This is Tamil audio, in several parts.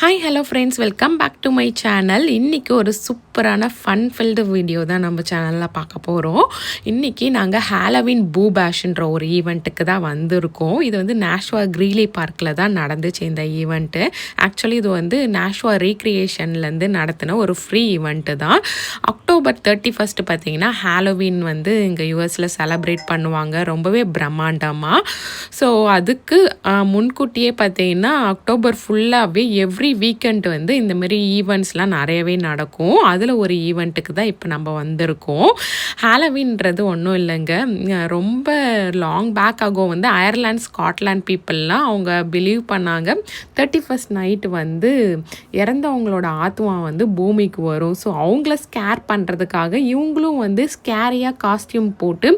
Hi hello friends welcome back to my channel இன்றைக்கி ஒரு சூப்பரான ஃபன் ஃபில்டு வீடியோ தான் நம்ம சேனலில் பார்க்க போகிறோம் இன்றைக்கி நாங்கள் ஹாலவின் பூ பேஷன்ற ஒரு ஈவெண்ட்டுக்கு தான் வந்திருக்கோம். இது வந்து நேஷ்வா க்ரீலி பார்க்கில் தான் நடந்துச்சு இந்த ஈவெண்ட்டு ஆக்சுவலி இது வந்து நேஷ்வா ரீக்ரியேஷன்லேருந்து நடத்தின ஒரு ஃப்ரீ ஈவெண்ட்டு தான். அக்டோபர் தேர்ட்டி ஃபஸ்ட்டு பார்த்தீங்கன்னா ஹாலோவின் வந்து இங்கே யூஎஸில் செலப்ரேட் பண்ணுவாங்க. ரொம்பவே பிரம்மாண்டமாக ஸோ அதுக்கு முன்கூட்டியே பார்த்தீங்கன்னா அக்டோபர் ஃபுல்லாகவே எவ்ரி வீக்கெண்ட் வந்து இந்த மாதிரி ஈவெண்ட்ஸ்லாம் நிறையவே நடக்கும். அதில் ஒரு ஈவெண்ட்டுக்கு தான் இப்போ நம்ம வந்திருக்கோம். ஹாலோவின்றது ஒன்றும் இல்லைங்க. ரொம்ப லாங் பேக் ஆகும். வந்து அயர்லாண்ட் ஸ்காட்லாண்ட் பீப்புளெலாம் அவங்க பிலீவ் பண்ணாங்க. தேர்ட்டி ஃபஸ்ட் நைட்டு வந்து இறந்தவங்களோட ஆத்மா வந்து பூமிக்கு வரும். ஸோ அவங்கள ஸ்கேர் பண்ணுறதுக்காக இவங்களும் வந்து ஸ்கேரியாக காஸ்டியூம் போட்டு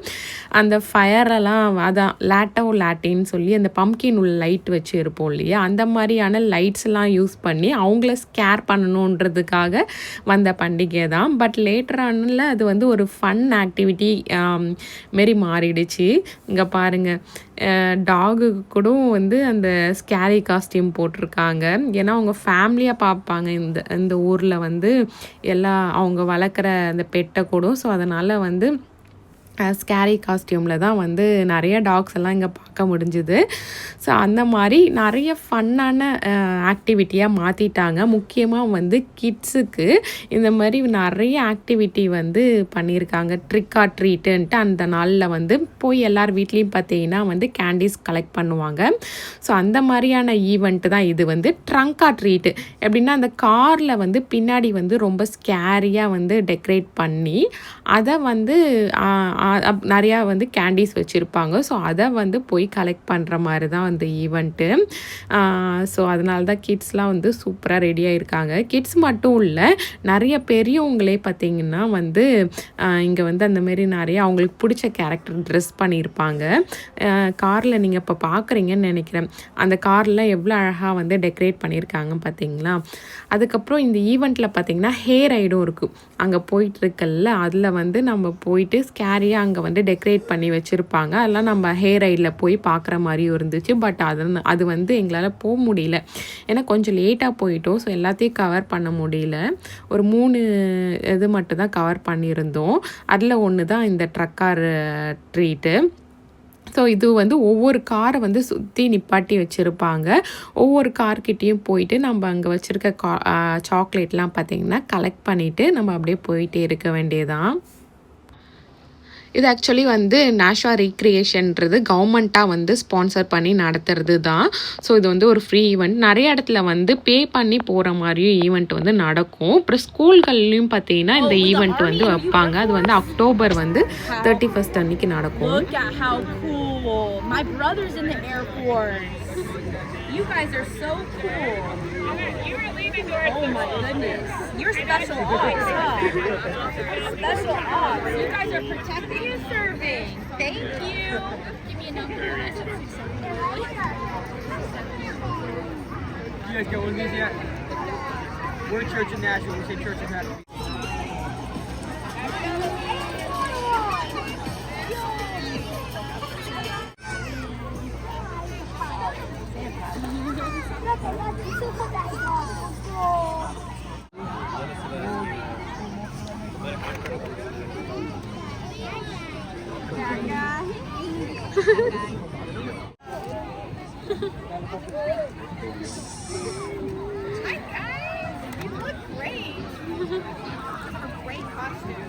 அந்த ஃபயரெல்லாம் அதான் லேட்டோ லேட்டின்னு சொல்லி அந்த பம்கின் உள்ள லைட் வச்சு இருப்போம் இல்லையா? அந்த மாதிரியான லைட்ஸ்லாம் யூஸ் பண்ணி அவங்கள ஸ்கேர் பண்ணணுன்றதுக்காக வந்த பண்டிகை தான். பட் லேட்டரானில் அது வந்து ஒரு ஃபன் ஆக்டிவிட்டி um, மாரி மாறிடுச்சு. இங்கே பாருங்கள் டாகு கூட வந்து அந்த ஸ்கேரி காஸ்டியூம் போட்டிருக்காங்க. ஏன்னா அவங்க ஃபேமிலியாக பார்ப்பாங்க. இந்த இந்த ஊரில் வந்து எல்லா அவங்க வளர்க்குற அந்த பெட்டை கூட ஸோ அதனால் வந்து ஸ்கேரி காஸ்டியூமில் தான் வந்து நிறைய டாக்ஸ் எல்லாம் இங்கே பார்க்க முடிஞ்சுது. ஸோ அந்த மாதிரி நிறைய ஃபன்னான ஆக்டிவிட்டியாக மாற்றிட்டாங்க முக்கியமாக வந்து கிட்ஸுக்கு இந்த மாதிரி நிறைய ஆக்டிவிட்டி வந்து பண்ணியிருக்காங்க. ட்ரிக் ஆர் ட்ரீட்டுன்ட்டு அந்த நாளில் வந்து போய் எல்லார் வீட்லேயும் பார்த்தீங்கன்னா வந்து கேண்டீஸ் கலெக்ட் பண்ணுவாங்க. ஸோ அந்த மாதிரியான ஈவெண்ட்டு தான் இது வந்து. ட்ரங்க் ஆர் ட்ரீட்டு எப்படின்னா அந்த காரில் வந்து பின்னாடி வந்து ரொம்ப ஸ்கேரியாக வந்து டெக்கரேட் பண்ணி அதை வந்து நிறையா வந்து கேண்டீஸ் வச்சுருப்பாங்க. ஸோ அதை வந்து போய் கலெக்ட் பண்ணுற மாதிரி தான் அந்த ஈவெண்ட்டு ஸோ அதனால தான் கிட்ஸ்லாம் வந்து சூப்பராக ரெடியாக இருக்காங்க கிட்ஸ் மட்டும் இல்லை நிறைய பெரியவங்களே பார்த்தீங்கன்னா வந்து இங்கே வந்து அந்த மாரி நிறைய அவங்களுக்கு பிடிச்ச கேரக்டர் ட்ரெஸ் பண்ணியிருப்பாங்க. காரில் நீங்கள் இப்போ பார்க்குறீங்கன்னு நினைக்கிறேன். அந்த காரில் எவ்வளோ அழகாக வந்து டெக்கரேட் பண்ணியிருக்காங்க பார்த்தீங்களா அதுக்கப்புறம் இந்த ஈவெண்ட்டில் பார்த்தீங்கன்னா ஹேர் ஐடும் இருக்குது அங்கே போயிட்டுருக்கல்ல அதில் வந்து நம்ம போயிட்டு ஸ்கேரியாக அங்கே வந்து டெக்கரேட் பண்ணி வச்சுருப்பாங்க. அதெல்லாம் நம்ம ஹேர் ரைடில் போய் பார்க்குற மாதிரியும் இருந்துச்சு. பட் அது அது வந்து எங்களால் போக முடியல. ஏன்னா கொஞ்சம் லேட்டாக போயிட்டோம். ஸோ எல்லாத்தையும் கவர் பண்ண முடியல. ஒரு மூணு இது மட்டும் தான் கவர் பண்ணியிருந்தோம். அதில் ஒன்று தான் இந்த ட்ரக்கார் ட்ரீட்டு ஸோ இது வந்து ஒவ்வொரு காரை வந்து சுற்றி நிப்பாட்டி வச்சுருப்பாங்க. ஒவ்வொரு கார்கிட்டேயும் போயிட்டு நம்ம அங்கே வச்சுருக்க கா சாக்லேட்லாம் பார்த்திங்கன்னா கலெக்ட் பண்ணிவிட்டு நம்ம அப்படியே போயிட்டே இருக்க வேண்டியதான் இது ஆக்சுவலி வந்து நேஷா ரீக்ரியேஷன்ன்றது கவர்மெண்ட்டாக வந்து ஸ்பான்சர் பண்ணி நடத்துறது தான் ஸோ இது வந்து ஒரு ஃப்ரீ ஈவெண்ட் நிறைய இடத்துல வந்து பே பண்ணி போகிற மாதிரியும் ஈவெண்ட் வந்து நடக்கும். அப்புறம் ஸ்கூல்கள்லையும் பார்த்தீங்கன்னா இந்த ஈவெண்ட் வந்து வைப்பாங்க. அது வந்து அக்டோபர் வந்து தேர்ட்டி ஃபஸ்ட் அன்னைக்கு நடக்கும். In. You guys are so cool. Oh my goodness. You're special ops, huh? Special ops. You guys are protecting and serving. Thank you. Give me a number. You guys got one of these yet? We're Church of Nashville. We say Church of Nashville. Hi guys. You look great. Great costume.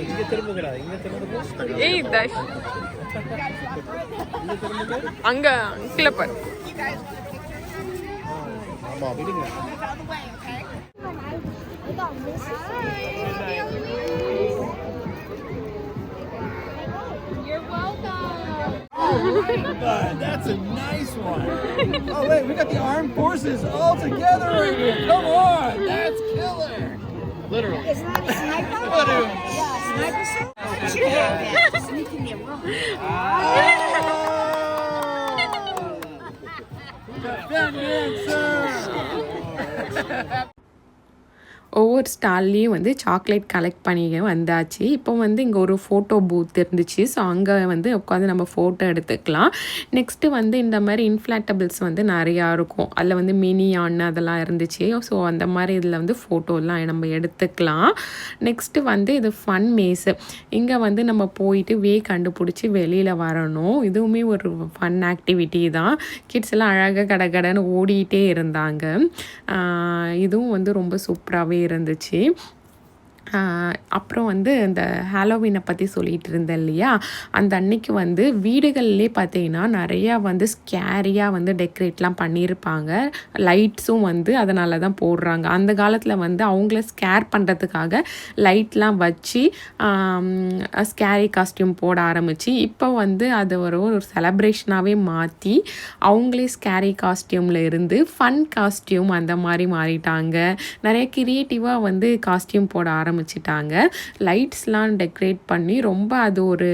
இங்க திரும்புகிறா இங்க திரும்புங்க ஏய் தஷ் அங்கே அங்கில் பாரு You guys want a picture? ஆமா விடுங்க Move But that's a nice one. Oh wait, we got the armed forces all together right here. Come on, that's killer. Literally. Isn't that a sniper? What a- Yeah, sniper shot. You should have that. Sneaking me around. Defend the answer. ஒவ்வொரு ஸ்டால்லையும் வந்து சாக்லேட் கலெக்ட் பண்ணி வந்தாச்சு. இப்போ வந்து இங்கே ஒரு ஃபோட்டோ பூத் இருந்துச்சு. ஸோ அங்கே வந்து உட்காந்து நம்ம ஃபோட்டோ எடுத்துக்கலாம். நெக்ஸ்ட்டு வந்து இந்த மாதிரி இன்ஃப்ளாட்டபிள்ஸ் வந்து நிறையா இருக்கும். அதில் வந்து மினி ஆன் அதெல்லாம் இருந்துச்சு. ஸோ அந்த மாதிரி இதில் வந்து ஃபோட்டோலாம் நம்ம எடுத்துக்கலாம். நெக்ஸ்ட்டு வந்து இது ஃபன் மேஸு இங்கே வந்து நம்ம போயிட்டு வே கண்டுபிடிச்சி வெளியில் வரணும். இதுவுமே ஒரு ஃபன் ஆக்டிவிட்டி தான். கிட்ஸ் எல்லாம் அழகாக கடை கடைன்னு ஓடிட்டே இருந்தாங்க. இதுவும் வந்து ரொம்ப சூப்பராகவே இருந்துச்சு. அப்புறம் வந்து இந்த ஹாலோவீனை பற்றி சொல்லிகிட்டு இருந்தேன் இல்லையா? அந்த அன்னைக்கு வந்து வீடுகள்லே பார்த்தீங்கன்னா நிறையா வந்து ஸ்கேரியாக வந்து டெக்கரேட்லாம் பண்ணியிருப்பாங்க லைட்ஸும் வந்து அதனால தான் போடுறாங்க. அந்த காலத்தில் வந்து அவங்கள ஸ்கேர் பண்ணுறதுக்காக லைட்லாம் வச்சு ஸ்கேரி காஸ்டியூம் போட ஆரம்பித்து இப்போ வந்து அது ஒரு ஒரு செலப்ரேஷனாகவே மாற்றி அவங்களே ஸ்கேரி காஸ்டியூமில் இருந்து ஃபன் காஸ்டியூம் அந்த மாதிரி மாறிட்டாங்க. நிறைய கிரியேட்டிவாக வந்து காஸ்டியூம் போட ஆரம்பிச்சிட்டாங்க. லைட்ஸ்லாம் டெக்கரேட் பண்ணி ரொம்ப அது ஒரு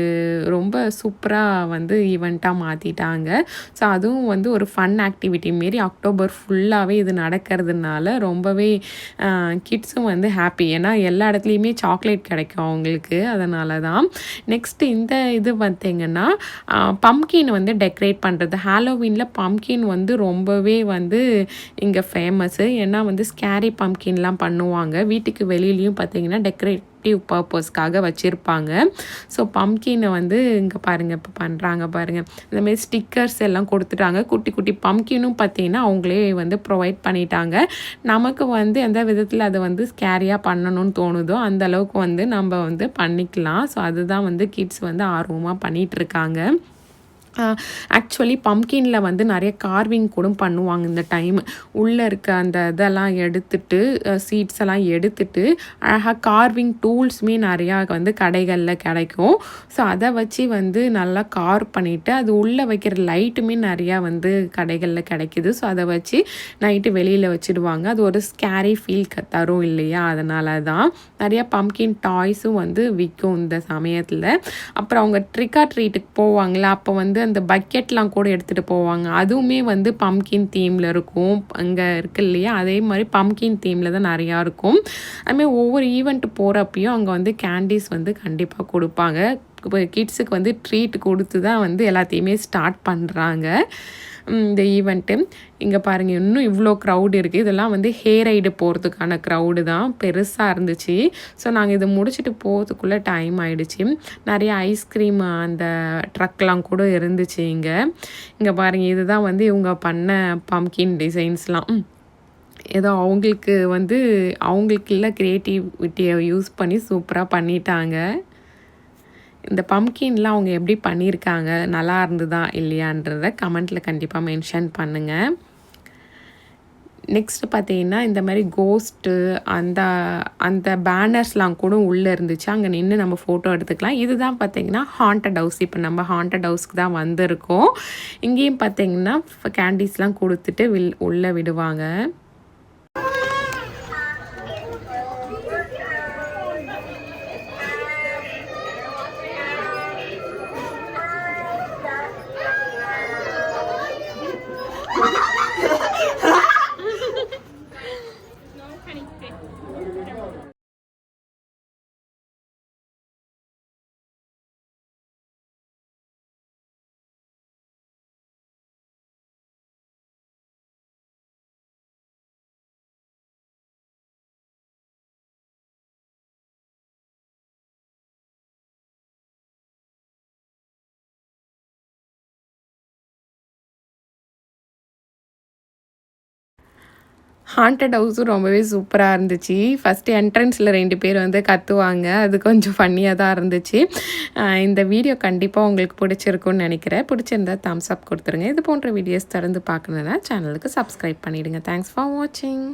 ரொம்ப சூப்பராக வந்து ஈவெண்ட்டாக மாற்றிட்டாங்க ஸோ அதுவும் வந்து ஒரு ஃபன் ஆக்டிவிட்டி மாரி அக்டோபர் ஃபுல்லாகவே இது நடக்கிறதுனால ரொம்பவே கிட்ஸும் வந்து ஹாப்பி ஏன்னா எல்லா இடத்துலையுமே சாக்லேட் கிடைக்கும் அவங்களுக்கு. அதனால தான் நெக்ஸ்ட்டு இந்த இது பார்த்திங்கன்னா பம்கின் வந்து டெக்கரேட் பண்ணுறது ஹாலோவீனில் பம்கின் வந்து ரொம்பவே வந்து இங்கே ஃபேமஸ்ஸு ஏன்னா வந்து ஸ்கேரி பம்கின்லாம் பண்ணுவாங்க. வீட்டுக்கு வெளியிலையும் பார்த்தீங்கன்னா டெக்கரேட்டிவ் பர்பஸ்க்காக வச்சுருப்பாங்க. ஸோ பம்கினை வந்து இங்கே பாருங்கள் இப்போ பண்ணுறாங்க பாருங்கள் இந்தமாரி ஸ்டிக்கர்ஸ் எல்லாம் கொடுத்துட்டாங்க. குட்டி குட்டி பம்கினும் பார்த்தீங்கன்னா அவங்களே வந்து ப்ரொவைட் பண்ணிட்டாங்க. நமக்கு வந்து எந்த விதத்தில் அதை வந்து ஸ்கேரியாக பண்ணணும்னு தோணுதோ அந்த அளவுக்கு வந்து நம்ம வந்து பண்ணிக்கலாம். ஸோ அதுதான் வந்து கிட்ஸ் வந்து ஆர்வமாக பண்ணிகிட்ருக்காங்க ஆக்சுவலி பம்கினில் வந்து நிறைய கார்விங் கூட பண்ணுவாங்க இந்த டைம் உள்ளே இருக்க அந்த இதெல்லாம் எடுத்துட்டு சீட்ஸ் எல்லாம் எடுத்துட்டு அழகாக கார்விங் டூல்ஸுமே நிறையா வந்து கடைகளில் கிடைக்கும். ஸோ அதை வச்சு வந்து நல்லா கார் பண்ணிவிட்டு அது உள்ளே வைக்கிற லைட்டுமே நிறையா வந்து கடைகளில் கிடைக்கிது. ஸோ அதை வச்சு நைட்டு வெளியில் வச்சுடுவாங்க. அது ஒரு ஸ்கேரி ஃபீல் தரும் இல்லையா? அதனால தான் நிறையா பம்கின் டாய்ஸும் வந்து விற்கும் இந்த சமயத்தில். அப்புறம் அவங்க ட்ரிக்கா ட்ரீட்டுக்கு போவாங்களா? அப்போ வந்து அந்த பக்கெட்லாம் கூட எடுத்துகிட்டு போவாங்க. அதுவுமே வந்து பம்கின் தீமில் இருக்கும். அங்கே இருக்கு இல்லையா? அதே மாதிரி பம்கின் தீமில் தான் நிறையா இருக்கும். அதுமாதிரி ஒவ்வொரு ஈவெண்ட்டு போகிறப்பையும் அங்கே வந்து கேண்டீஸ் வந்து கண்டிப்பாக கொடுப்பாங்க. கிட்ஸுக்கு வந்து ட்ரீட் கொடுத்து தான் வந்து எல்லாத்தையுமே ஸ்டார்ட் பண்ணுறாங்க இந்த ஈவெண்ட்டு இங்கே பாருங்கள் இன்னும் இவ்வளோ க்ரௌடு இருக்குது இதெல்லாம் வந்து ஹேர் ரைடு போகிறதுக்கான க்ரௌடு தான். பெருசாக இருந்துச்சு. ஸோ நாங்கள் இதை முடிச்சுட்டு போகிறதுக்குள்ளே டைம் ஆகிடுச்சு நிறைய ஐஸ்கிரீம் அந்த ட்ரக்லாம் கூட இருந்துச்சு இங்கே. இங்கே பாருங்கள் இதுதான் வந்து இவங்க பண்ண பம்கின் டிசைன்ஸ்லாம் ஏதோ அவங்களுக்கு வந்து அவங்களுக்கு இல்லை க்ரியேட்டிவிட்டியை யூஸ் பண்ணி சூப்பராக பண்ணிட்டாங்க. இந்த பம்கின்லாம் அவங்க எப்படி பண்ணியிருக்காங்க நல்லா இருந்ததா இல்லையான்றத கமெண்ட்டில் கண்டிப்பாக மென்ஷன் பண்ணுங்கள் நெக்ஸ்ட்டு பார்த்தீங்கன்னா இந்த மாதிரி கோஸ்ட்டு அந்த அந்த பேனர்ஸ்லாம் கூட உள்ளே இருந்துச்சு. அங்கே நின்று நம்ம ஃபோட்டோ எடுத்துக்கலாம். இதுதான் பார்த்தீங்கன்னா ஹாண்டட் ஹவுஸ் இப்போ நம்ம ஹாண்டட் ஹவுஸ்க்கு தான் வந்திருக்கோம். இங்கேயும் பார்த்தீங்கன்னா கேண்டீஸ்லாம் கொடுத்துட்டு வில் உள்ளே விடுவாங்க. ஹாண்டட் ஹவுஸும் ரொம்பவே சூப்பராக இருந்துச்சு. ஃபஸ்ட்டு என்ட்ரன்ஸில் ரெண்டு பேர் வந்து கத்துவாங்க. அது கொஞ்சம் ஃபன்னியாக தான் இருந்துச்சு. இந்த வீடியோ கண்டிப்பாக உங்களுக்கு பிடிச்சிருக்குன்னு நினைக்கிறேன். பிடிச்சிருந்தா தம்ஸ் அப் கொடுத்துருங்க. இது போன்ற வீடியோஸ் திறந்து பார்க்கணுன்னா சேனலுக்கு சப்ஸ்கிரைப் பண்ணிவிடுங்க தேங்க்ஸ் ஃபார் வாட்சிங்